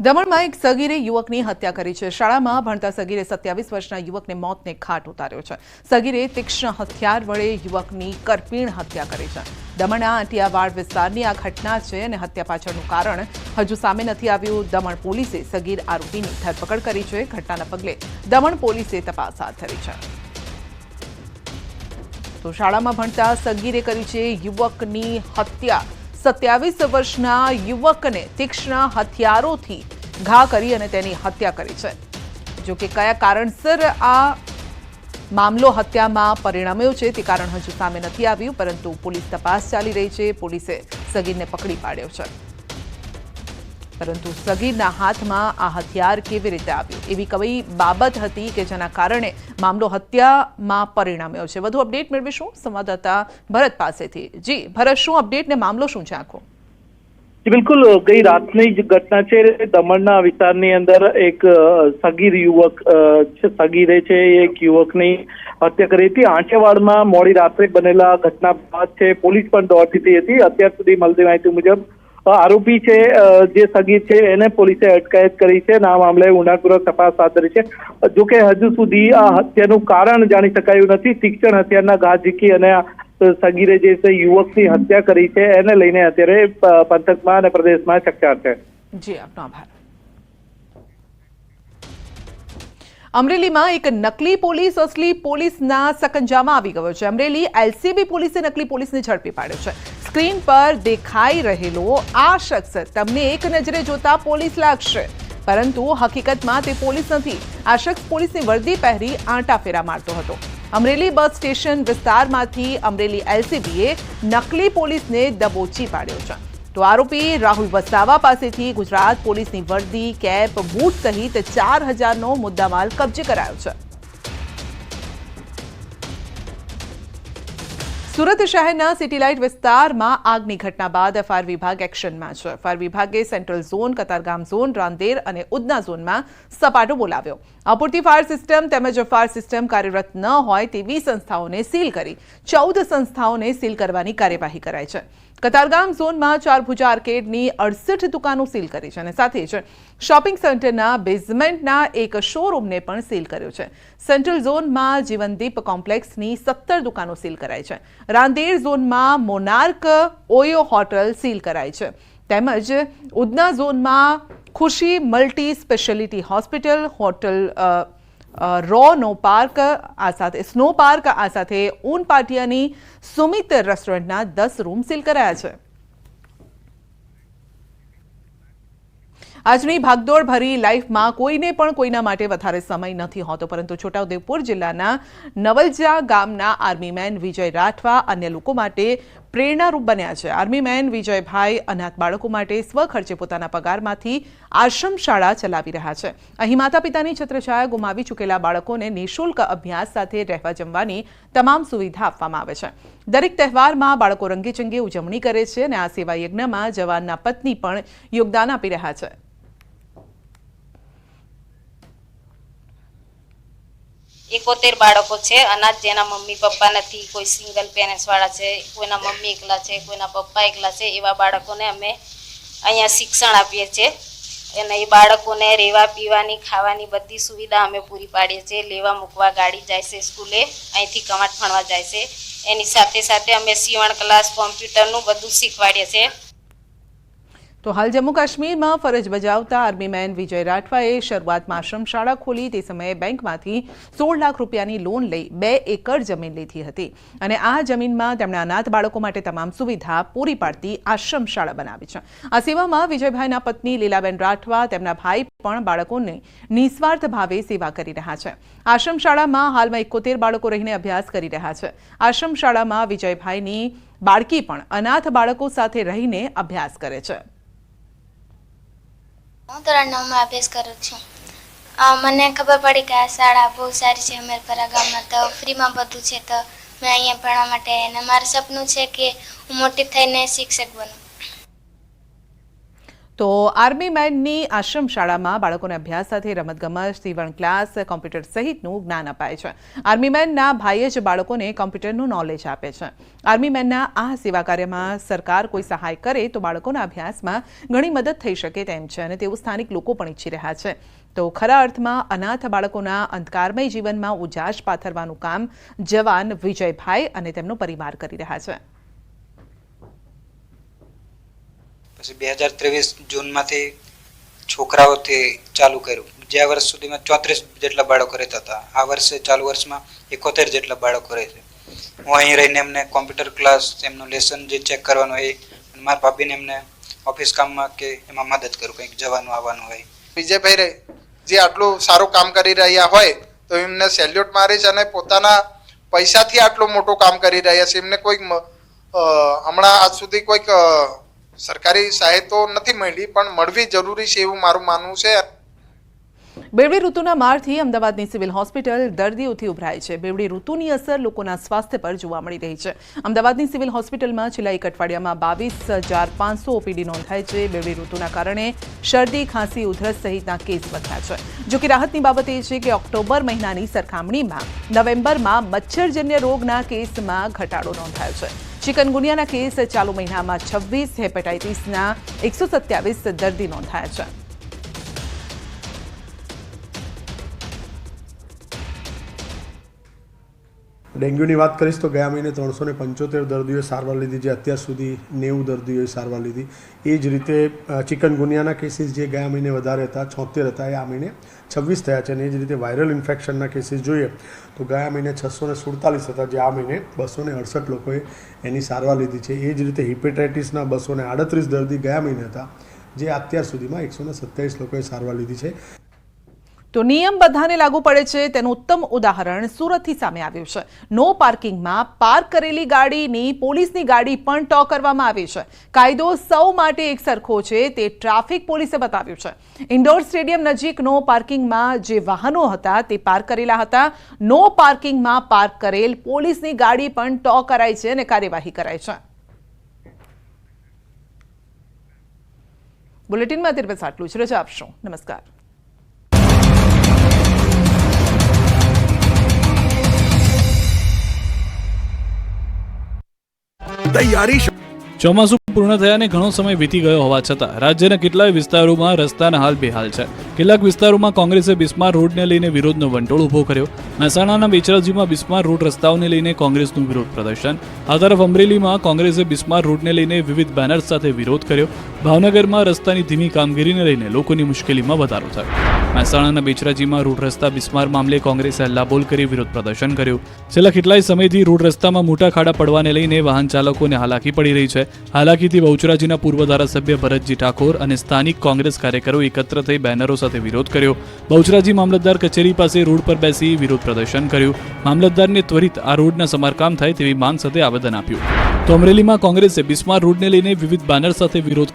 દમણમાં એક સગીરે યુવકની હત્યા કરી છે. શાળામાં ભણતા સગીરે સત્યાવીસ વર્ષના યુવકને મોતને ઘાટ ઉતાર્યો છે. સગીરે તીક્ષ્ણ હથિયાર વડે યુવકની કરપીણ હત્યા કરી છે. દમણના આંટિયાવાડ વિસ્તારની આ ઘટના છે અને હત્યા પાછળનું કારણ, હજુ સામે નથી આવ્યું. દમણ પોલીસે સગીર આરોપીની ધરપકડ કરી છે. ઘટનાના પગલે દમણ પોલીસે તપાસ હાથ ધરી છે. તો શાળામાં ભણતા સગીરે કરી છે યુવકની હત્યા. સત્યાવીસ વર્ષના યુવકને તીક્ષ્ણ હથિયારોથી ઘા કરી અને તેની હત્યા કરી છે. જો કે કયા કારણસર આ મામલો હત્યામાં પરિણમ્યો છે તે કારણ હજુ સામે નથી આવ્યું, પરંતુ પોલીસ તપાસ ચાલી રહી છે. પોલીસે સગીરને પકડી પાડ્યો છે. પરંતુ સગીરના હાથમાં આ હથિયાર કેવી રીતે આવ્યું? એવી કઈ બાબત હતી કે જેના કારણે મામલો હત્યામાં પરિણમ્યો છે? વધુ અપડેટ મેળવીશું સંવાદદાતા ભરત પાસેથી. જી, ભરત, શું અપડેટ ને મામલો શું છે આખો? બિલકુલ. ગઈ રાતની જ ઘટના છે. દમણના વિસ્તારની અંદર એક સગીર યુવક સગીરે છે એક યુવકની હત્યા કરી હતી. આંચેવાડમાં મોડી રાત્રે બનેલા ઘટના બાદ છે. પોલીસ પણ દોડતી હતી. અત્યાર સુધી મળતી માહિતી મુજબ આરોપી છે જે સગીર છે, એને પોલીસે અટકાયત કરી છે અને આ મામલે ઊંડાણપૂર્વક તપાસ હાથ ધરી છે. જો કે હજુ સુધી આ હત્યાનું કારણ જાણી શકાયું નથી. શિક્ષણ હત્યાના ઘા ઝીકી અને સગીરે જે છે, યુવકની હત્યા કરી છે, એને લઈને અત્યારે પંથકમાં અને પ્રદેશમાં ચકચાર છે. જી, આપનો આભાર. અમરેલીમાં એક નકલી પોલીસ અસલી પોલીસના સકંજામાં આવી ગયો છે. અમરેલી એલસીબી પોલીસે નકલી પોલીસને ઝડપી પાડ્યો છે. સ્ક્રીન પર દેખાઈ રહેલો આ શખ્સ તમને એક નજરે જોતા પોલીસ લાગશે. પરંતુ હકીકતમાં તે પોલીસ નથી. આ શખ્સ પોલીસની વર્દી પહેરી આંટા ફેરા મારતો હતો. અમરેલી બસ સ્ટેશન વિસ્તારમાંથી અમરેલી એલસીબીએ નકલી પોલીસને દબોચી પાડ્યો છે. તો આરોપી રાહુલ વસાવા પાસેથી ગુજરાત પોલીસની વર્દી, કેપ, બૂટ સહિત ચાર હજારનો મુદ્દામાલ કબજે કરાયો છે. સુરત શહેરના સિટીલાઇટ વિસ્તારમાં આગની ઘટના બાદ એફઆઈઆર વિભાગ એક્શનમાં છે. એફઆઈઆર વિભાગે central zone, Katargam zone, Rander અને ઉદના ઝોનમાં સપાટો બોલાવ્યો. અપૂરતી ફાયર સિસ્ટમ તેમજ ફાયર સિસ્ટમ કાર્યરત ન હોય તેવી સંસ્થાઓને સીલ કરી. ચૌદ સંસ્થાઓને સીલ કરવાની કાર્યવાહી કરાઈ છે. કતારગામ ઝોનમાં ચારભુજા આર્કેડની અડસઠ દુકાનો સીલ કરી છે અને સાથે જ શોપિંગ સેન્ટરના બેઝમેન્ટના એક શોરૂમને પણ સીલ કર્યો છે. સેન્ટ્રલ ઝોનમાં જીવનદીપ કોમ્પ્લેક્સની સત્તર દુકાનો સીલ કરાઈ છે. રાંદેર ઝોનમાં મોનાર્ક ઓયો હોટલ સીલ કરાઈ છે. તેમજ ઉધના ઝોનમાં Khushi multi speciality hospital, hotel row નો પાર્ક, આ સાથે સ્નો પાર્ક, આ સાથે ઊન પાટિયાની સુમિત રેસ્ટોરન્ટના દસ રૂમ સીલ કરાયા છે. આજની ભાગદોડ ભરી લાઈફમાં કોઈને પણ કોઈના માટે વધારે સમય નથી હોતો, પરંતુ છોટાઉદેપુર જિલ્લાના નવલજા ગામના આર્મીમેન વિજય રાઠવા અન્ય લોકો માટે પ્રેરણારૂપ બન્યા છે. આર્મીમેન વિજયભાઈ અનાથ બાળકો માટે સ્વખર્ચે પોતાના પગારમાંથી આશ્રમ શાળા ચલાવી રહ્યા છે. અહીં માતા પિતાની છત્રછાયા ગુમાવી ચૂકેલા બાળકોને નિઃશુલ્ક અભ્યાસ સાથે રહેવા જમવાની તમામ સુવિધા આપવામાં આવે છે. દરેક તહેવારમાં બાળકો રંગેચંગે ઉજવણી કરે છે અને આ સેવા યજ્ઞમાં જવાનના પત્ની પણ યોગદાન આપી રહ્યા છે. એકોતેર બાળકો છે, અનાજ જેના મમ્મી પપ્પા નથી, કોઈ સિંગલ પેરેન્ટ્સવાળા છે, કોઈના મમ્મી એકલા છે, કોઈના પપ્પા એકલા છે, એવા બાળકોને અમે અહીંયા શિક્ષણ આપીએ છીએ અને એ બાળકોને રહેવા પીવાની, ખાવાની બધી સુવિધા અમે પૂરી પાડીએ છીએ. લેવા મૂકવા ગાડી જાય છે, સ્કૂલે, અહીંથી કમાટ ફણવા જાય છે. એની સાથે સાથે અમે સીવણ ક્લાસ, કોમ્પ્યુટરનું બધું શીખવાડીએ છીએ. તો હાલ જમ્મુ કાશ્મીરમાં ફરજ બજાવતા આર્મીમેન વિજય રાઠવાએ શરૂઆતમાં આશ્રમ શાળા ખોલી, તે સમયે બેંકમાંથી સોળ લાખ રૂપિયાની લોન લઈ બે એકર જમીન લીધી હતી. અને આ જમીનમાં તેમણે અનાથ બાળકો માટે તમામ સુવિધા પૂરી પાડતી આશ્રમ શાળા બનાવી છે. આ સેવામાં વિજયભાઈના પત્ની લીલાબેન રાઠવા, તેમના ભાઈ પણ બાળકોને નિસ્વાર્થ ભાવે સેવા કરી રહ્યા છે. આશ્રમ શાળામાં હાલમાં એકોતેર બાળકો રહીને અભ્યાસ કરી રહ્યા છે. આશ્રમ શાળામાં વિજયભાઈની બાળકી પણ અનાથ બાળકો સાથે રહીને અભ્યાસ કરે છે. હું ધોરણ નવમાં અભ્યાસ કરું છું. મને ખબર પડી કે આ શાળા બહુ સારી છે અમેરપરા ગામમાં તો ફ્રીમાં બધું છે, તો મેં અહીંયા ભણવા માટે, અને મારું સપનું છે કે હું મોટી થઈને શિક્ષક બનું. તો આર્મી મેનની આશ્રમ શાળામાં બાળકોને અભ્યાસ સાથે રમતગમત, સીવણ ક્લાસ, કોમ્પ્યુટર સહિતનું જ્ઞાન અપાય છે. આર્મી મેનના ભાઈએ જ બાળકોને કોમ્પ્યુટરનું નોલેજ આપે છે. આર્મી મેનના આ સેવા કાર્યમાં સરકાર કોઈ સહાય કરે તો બાળકોના અભ્યાસમાં ઘણી મદદ થઈ શકે તેમ છે અને તેવું સ્થાનિક લોકો પણ ઈચ્છી રહ્યા છે. તો ખરા અર્થમાં અનાથ બાળકોના અંધકારમય જીવનમાં ઉજાસ પાથરવાનું કામ જવાન વિજયભાઈ અને તેમનો પરિવાર કરી રહ્યા છે. પછી બે હજાર ત્રેવીસ જૂનમાંથી છોકરાઓથી ચાલુ કર્યું. જ્યાં વર્ષ સુધીમાં ચોત્રીસ જેટલા બાળકો રહેતા હતા. આ વર્ષે ચાલુ વર્ષમાં એકોતેર જેટલા બાળકો રહે છે. હું અહીં રહીને એમને કોમ્પ્યુટર ક્લાસ, એમનું લેસન જે ચેક કરવાનું હોય અને મારા ભાભીને એમને ઓફિસ કામમાં કે એમાં મદદ કરું, કંઈક જવાનું, આવવાનું હોય. વિજયભાઈ જે આટલું સારું કામ કરી રહ્યા હોય, તો એમને સેલ્યુટ મારીશ અને પોતાના પૈસાથી આટલું મોટું કામ કરી રહ્યા છે. એમને કોઈક હમણાં આજ સુધી કોઈક સરકારી સહાય તો નથી મળી, પણ મળવી જરૂરી છે એવું મારું માનવું છે. બેવડી ઋતુના મારથી અમદાવાદની સિવિલ હોસ્પિટલ દર્દીઓથી ઉભરાય છે. બેવડી ઋતુની અસર લોકોના સ્વાસ્થ્ય પર જોવા મળી રહી છે. અમદાવાદની સિવિલ હોસ્પિટલમાં છેલ્લા એક અઠવાડિયામાં બાવીસ હજાર પાંચસો ઓપીડી નોંધાય છે. બેવડી ઋતુના કારણે શરદી, ખાંસી, ઉધરસ સહિતના કેસ વધ્યા છે. જો કે રાહતની બાબત એ છે કે ઓક્ટોબર મહિનાની સરખામણીમાં નવેમ્બરમાં મચ્છરજન્ય રોગના કેસમાં ઘટાડો નોંધાયો છે. ચિકનગુનિયાના કેસ ચાલુ મહિનામાં છવ્વીસ હેપેટાઇટિસના એકસો સત્યાવીસ દર્દી નોંધાયા છે. ડેન્ગ્યુની વાત કરીશ તો ગયા મહિને ત્રણસો ને પંચોતેર દર્દીઓએ સારવાર લીધી, જે અત્યાર સુધી નેવું દર્દીઓએ સારવાર લીધી. એ જ રીતે ચિકનગુનિયાના કેસીસ જે ગયા મહિને વધારે હતા, છોતેર હતા, એ આ મહિને છવ્વીસ થયા છે. અને એ જ રીતે વાયરલ ઇન્ફેક્શનના કેસીસ જોઈએ તો ગયા મહિને છસો ને સુડતાલીસ હતા, જે આ મહિને બસો ને અડસઠ લોકોએ એની સારવાર લીધી છે. એ જ રીતે હિપેટાઇટિસના બસો ને આડત્રીસ દર્દી ગયા મહિને હતા, જે અત્યાર સુધીમાં એકસો ને સત્યાવીસ લોકોએ સારવાર લીધી છે. તો નિયમ બધાને લાગુ પડે છે. તેનું ઉત્તમ ઉદાહરણ સુરતથી સામે આવ્યું છે. નો પાર્કિંગમાં પાર્ક કરેલી ગાડીની પોલીસની ગાડી પણ ટો કરવામાં આવી છે. કાયદો સૌ માટે એક સરખો છે તે ટ્રાફિક પોલીસે બતાવ્યું છે. ઇન્ડોર સ્ટેડિયમ નજીક નો પાર્કિંગમાં જે વાહનો હતા તે પાર્ક કરેલા હતા. નો પાર્કિંગમાં પાર્ક કરેલ પોલીસની ગાડી પણ ટો કરાઈ છે અને કાર્યવાહી કરાઈ છે. બુલેટિનમાં અત્યારે બસ આટલું જ. રજા આપશો. નમસ્કાર. તૈયારી ચોમાસું પૂર્ણ થયાને ઘણો સમય વીતી ગયો હોવા છતાં, રાજ્યના કેટલાય વિસ્તારોમાં રસ્તાના હાલ બેહાલ છે. કેટલાક વિસ્તારોમાં કોંગ્રેસે બિસ્માર રોડને લઈને વિરોધનો વંટોળ ઊભો કર્યો. મહેસાણાના બેચરાજીમાં બિસ્માર રોડ રસ્તાઓને લઈને કોંગ્રેસનું વિરોધ પ્રદર્શન. આ તરફ અમરેલીમાં કોંગ્રેસે બિસ્માર રોડને લઈને વિવિધ બેનર્સ સાથે વિરોધ કર્યો. ભાવનગરમાં રસ્તાની ધીમી કામગીરીને લઈને લોકોની મુશ્કેલીમાં વધારો થયો. મહેસાણાના બેચરાજીમાં રોડ રસ્તા બિસ્માર મામલે કોંગ્રેસે હલ્લાબોલ કરી વિરોધ પ્રદર્શન કર્યું. છેલ્લા કેટલાય સમયથી રોડ રસ્તામાં મોટા ખાડા પડવાને લઈને વાહન ચાલકોને હાલાકી પડી રહી છે. હાલાકીથી બહુચરાજીના પૂર્વ ધારાસભ્ય ભરતજી ઠાકોર અને સ્થાનિક કોંગ્રેસ કાર્યકરો એકત્ર થઈ બેનરો સાથે વિરોધ કર્યો. બહુચરાજી મામલતદાર કચેરી પાસે રોડ પર બેસી વિરોધ પ્રદર્શન કર્યું. મામલતદારને ત્વરિત આ રોડના સમારકામ થાય તેવી માંગ સાથે આવેદન આપ્યું. તો અમરેલીમાં કોંગ્રેસે બિસ્માર રોડને લઈને વિવિધ બેનર સાથે વિરોધ